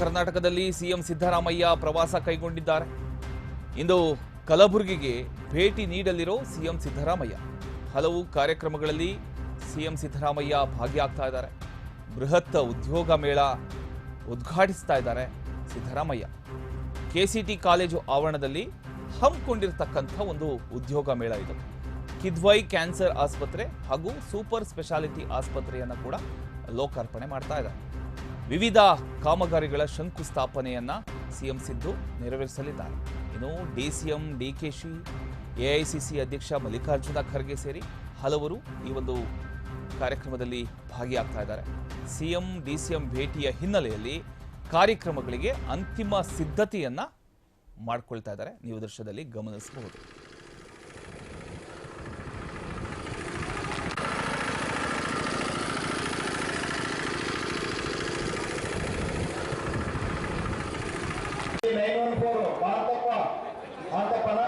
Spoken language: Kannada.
ಕರ್ನಾಟಕದಲ್ಲಿ ಸಿಎಂ ಸಿದ್ದರಾಮಯ್ಯ ಪ್ರವಾಸ ಕೈಗೊಂಡಿದ್ದಾರೆ. ಇಂದು ಕಲಬುರಗಿಗೆ ಭೇಟಿ ನೀಡಲಿರೋ ಸಿಎಂ ಸಿದ್ದರಾಮಯ್ಯ. ಹಲವು ಕಾರ್ಯಕ್ರಮಗಳಲ್ಲಿ ಸಿಎಂ ಸಿದ್ದರಾಮಯ್ಯ ಭಾಗಿಯಾಗ್ತಾ ಇದ್ದಾರೆ. ಬೃಹತ್ ಉದ್ಯೋಗ ಮೇಳ ಉದ್ಘಾಟಿಸ್ತಾ ಇದ್ದಾರೆ ಸಿದ್ದರಾಮಯ್ಯ. ಕೆಸಿಟಿ ಕಾಲೇಜು ಆವರಣದಲ್ಲಿ ಹಮ್ಮಿಕೊಂಡಿರ್ತಕ್ಕಂಥ ಒಂದು ಉದ್ಯೋಗ ಮೇಳ ಇದು. ಕಿದ್ವೈ ಕ್ಯಾನ್ಸರ್ ಆಸ್ಪತ್ರೆ ಹಾಗೂ ಸೂಪರ್ ಸ್ಪೆಷಾಲಿಟಿ ಆಸ್ಪತ್ರೆಯನ್ನು ಕೂಡ ಲೋಕಾರ್ಪಣೆ ಮಾಡ್ತಾ ಇದ್ದಾರೆ. ವಿವಿಧ ಕಾಮಗಾರಿಗಳ ಶಂಕುಸ್ಥಾಪನೆಯನ್ನ ಸಿಎಂ ಸಿದ್ದು ನೆರವೇರಿಸಲಿದ್ದಾರೆ. ಇನ್ನು ಡಿಸಿಎಂ ಡಿಕೆಶಿ, ಎಐಸಿಸಿ ಅಧ್ಯಕ್ಷ ಮಲ್ಲಿಕಾರ್ಜುನ ಖರ್ಗೆ ಸೇರಿ ಹಲವರು ಈ ಒಂದು ಕಾರ್ಯಕ್ರಮದಲ್ಲಿ ಭಾಗಿಯಾಗ್ತಾ ಇದ್ದಾರೆ. ಸಿಎಂ, ಡಿಸಿಎಂ ಭೇಟಿಯ ಹಿನ್ನೆಲೆಯಲ್ಲಿ ಕಾರ್ಯಕ್ರಮಗಳಿಗೆ ಅಂತಿಮ ಸಿದ್ಧತೆಯನ್ನ ಮಾಡ್ಕೊಳ್ತಾ ಇದ್ದಾರೆ. ನೀವು ದೃಶ್ಯದಲ್ಲಿ ಗಮನಿಸಬಹುದು. Nine one four Bharatappa ಭಾರತಪ್ಪನ